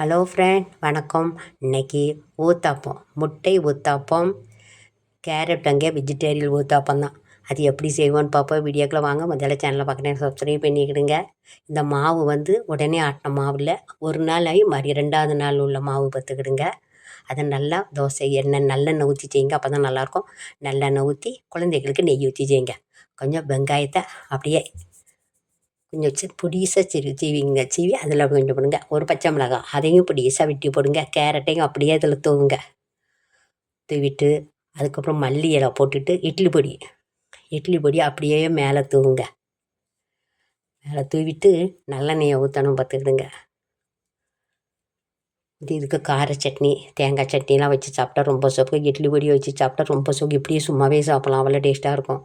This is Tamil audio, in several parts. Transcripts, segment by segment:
ஹலோ ஃப்ரெண்ட் வணக்கம். இன்னைக்கு ஊத்தாப்பம். முட்டை ஊத்தாப்பம். கேரட் அங்கே வெஜிடேரியல் ஊத்தாப்பம் தான். அது எப்படி செய்வோன்னு பார்ப்போம். வீடியோக்குள்ளே வாங்க. முதல்ல சேனலை பார்க்குறேன். சப்ஸ்கிரைப் பண்ணிக்கிடுங்க. இந்த மாவு வந்து உடனே ஆட்டின மாவில் ஒரு நாள் ஆகி மறு ரெண்டாவது நாள் உள்ள மாவு பார்த்துக்கிடுங்க. அதை நல்லா தோசை எண்ணெய் நல்லெண்ணெய் ஊற்றி செய்யுங்க. அப்போ தான் நல்லாயிருக்கும். நல்லெண்ணெய் ஊற்றி குழந்தைகளுக்கு நெய் ஊற்றி செய்யுங்க. கொஞ்சம் வெங்காயத்தை அப்படியே கொஞ்சம் சி பொடிசாக சிறு சீவிங்க சீவி அதில் கொஞ்சம் போடுங்க. ஒரு பச்சை மிளகாய் அதையும் பொடிசாக வெட்டி போடுங்க. கேரட்டையும் அப்படியே அதில் தூவுங்க. தூவிட்டு அதுக்கப்புறம் மல்லி இலை போட்டுட்டு இட்லி பொடி. இட்லி பொடி அப்படியே மேலே தூவுங்க. மேலே தூவிட்டு நல்லெண்ணெயை ஊற்றணும் பார்த்துக்கிடுங்க. இது இதுக்கு கார சட்னி தேங்காய் சட்னிலாம் வச்சு சாப்பிட்டா ரொம்ப சோப்பு. இட்லி பொடி வச்சு சாப்பிட்டா ரொம்ப சோப்பு. இப்படியே சும்மாவே சாப்பிட்லாம். அவ்வளோ டேஸ்ட்டாக இருக்கும்.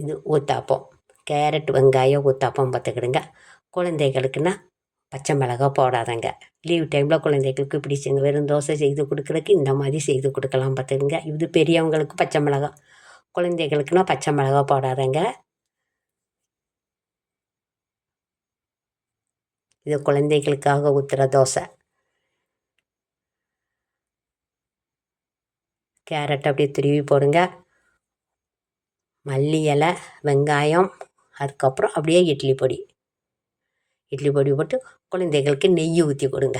இது ஊத்தாப்பம். கேரட் வெங்காயம் ஊத்தாப்பம் பார்த்துக்கிடுங்க. குழந்தைகளுக்குன்னா பச்சை மிளகா போடாதங்க. லீவ் டைமில் குழந்தைகளுக்கு பிடிச்சிங்க வெறும் தோசை செய்து கொடுக்குறதுக்கு இந்த மாதிரி செய்து கொடுக்கலாம் பார்த்துக்குங்க. இது பெரியவங்களுக்கு பச்சை மிளகா. குழந்தைகளுக்குன்னா பச்சை மிளகா போடாதங்க. இது குழந்தைகளுக்காக ஊற்றுற தோசை. கேரட் அப்படியே துருவி போடுங்க. மல்லி இலை வெங்காயம் அதுக்கப்புறம் அப்படியே இட்லி பொடி. இட்லி பொடி போட்டு குழந்தைகளுக்கு நெய் ஊற்றி கொடுங்க.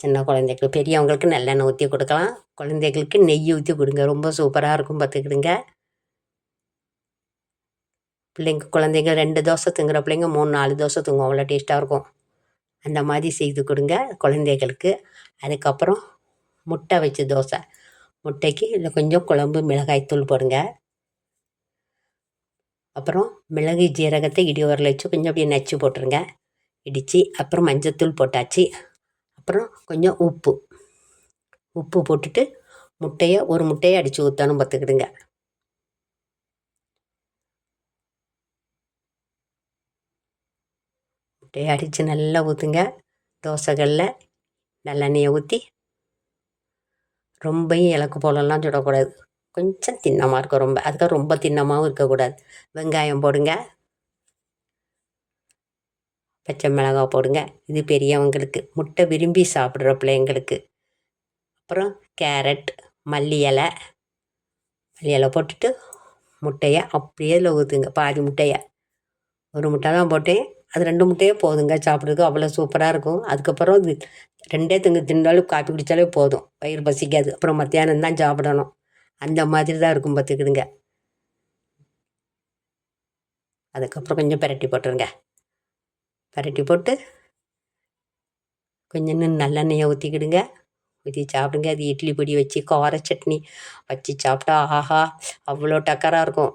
சின்ன குழந்தைகளுக்கு பெரியவங்களுக்கு நல்லெண்ணெய் ஊற்றி கொடுக்கலாம். குழந்தைகளுக்கு நெய் ஊற்றி கொடுங்க. ரொம்ப சூப்பராக இருக்கும் பார்த்துக்கிடுங்க. பிள்ளைங்க குழந்தைங்க ரெண்டு தோசை தூங்குற பிள்ளைங்க மூணு நாலு தோசை தூங்கும். அவ்வளோ டேஸ்ட்டாக இருக்கும். அந்த மாதிரி செய்து கொடுங்க குழந்தைகளுக்கு. அதுக்கப்புறம் முட்டை வச்சு தோசை. முட்டைக்கு இல்லை கொஞ்சம் குழம்பு மிளகாய் தூள் போடுங்க. அப்புறம் மிளகு ஜீரகத்தை இடி உரல் வச்சு கொஞ்சம் அப்படியே நச்சு போட்டுருங்க. இடித்து அப்புறம் மஞ்சத்தூள் போட்டாச்சு. அப்புறம் கொஞ்சம் உப்பு. உப்பு போட்டுட்டு முட்டையை ஒரு முட்டையை அடித்து ஊற்றணும் பார்த்துக்கிடுங்க. முட்டையை அடித்து நல்லா ஊற்றுங்க தோசைகளில் நல்லெண்ணெயை ஊற்றி ரொம்பையும் இலக்கு போலெல்லாம் சுடக்கூடாது. கொஞ்சம் தின்னமாக இருக்கும். ரொம்ப அதுக்காக ரொம்ப தின்னமாகவும் இருக்கக்கூடாது. வெங்காயம் போடுங்க. பச்சை மிளகாய் போடுங்க. இது பெரியவங்களுக்கு. முட்டை விரும்பி சாப்பிட்ற பிள்ளைங்களுக்கு. அப்புறம் கேரட் மல்லி இலை. மல்லி இலை போட்டுட்டு முட்டையை அப்படியே அதில் ஊற்றுங்க. பாதி முட்டையை. ஒரு முட்டை தான் போட்டேன். அது ரெண்டு முட்டையே போதுங்க. சாப்பிட்றதுக்கு அவ்வளோ சூப்பராக இருக்கும். அதுக்கப்புறம் இது ரெண்டே திங்க தின்னாலும் காப்பி குடித்தாலே போதும். வயிறு பசிக்காது. அப்புறம் மத்தியானம் தான் சாப்பிடணும். அந்த மாதிரி தான் இருக்கும் பார்த்துக்கிடுங்க அதுக்கப்புறம் கொஞ்சம் பெரட்டி போட்டுருங்க. பெரட்டி போட்டு கொஞ்சம் இன்னும் நல்லெண்ணெயை ஊற்றிக்கிடுங்க ஊற்றி சாப்பிடுங்க. அது இட்லி பொடி வச்சு கார சட்னி வச்சு சாப்பிட்டா ஆஹா அவ்வளோ டக்கராக இருக்கும்.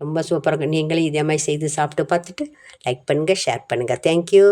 ரொம்ப சூப்பராக இருக்கும். நீங்களும் இதே மாதிரி செய்து சாப்பிட்டு பார்த்துட்டு லைக் பண்ணுங்கள் ஷேர் பண்ணுங்கள் தேங்க்யூ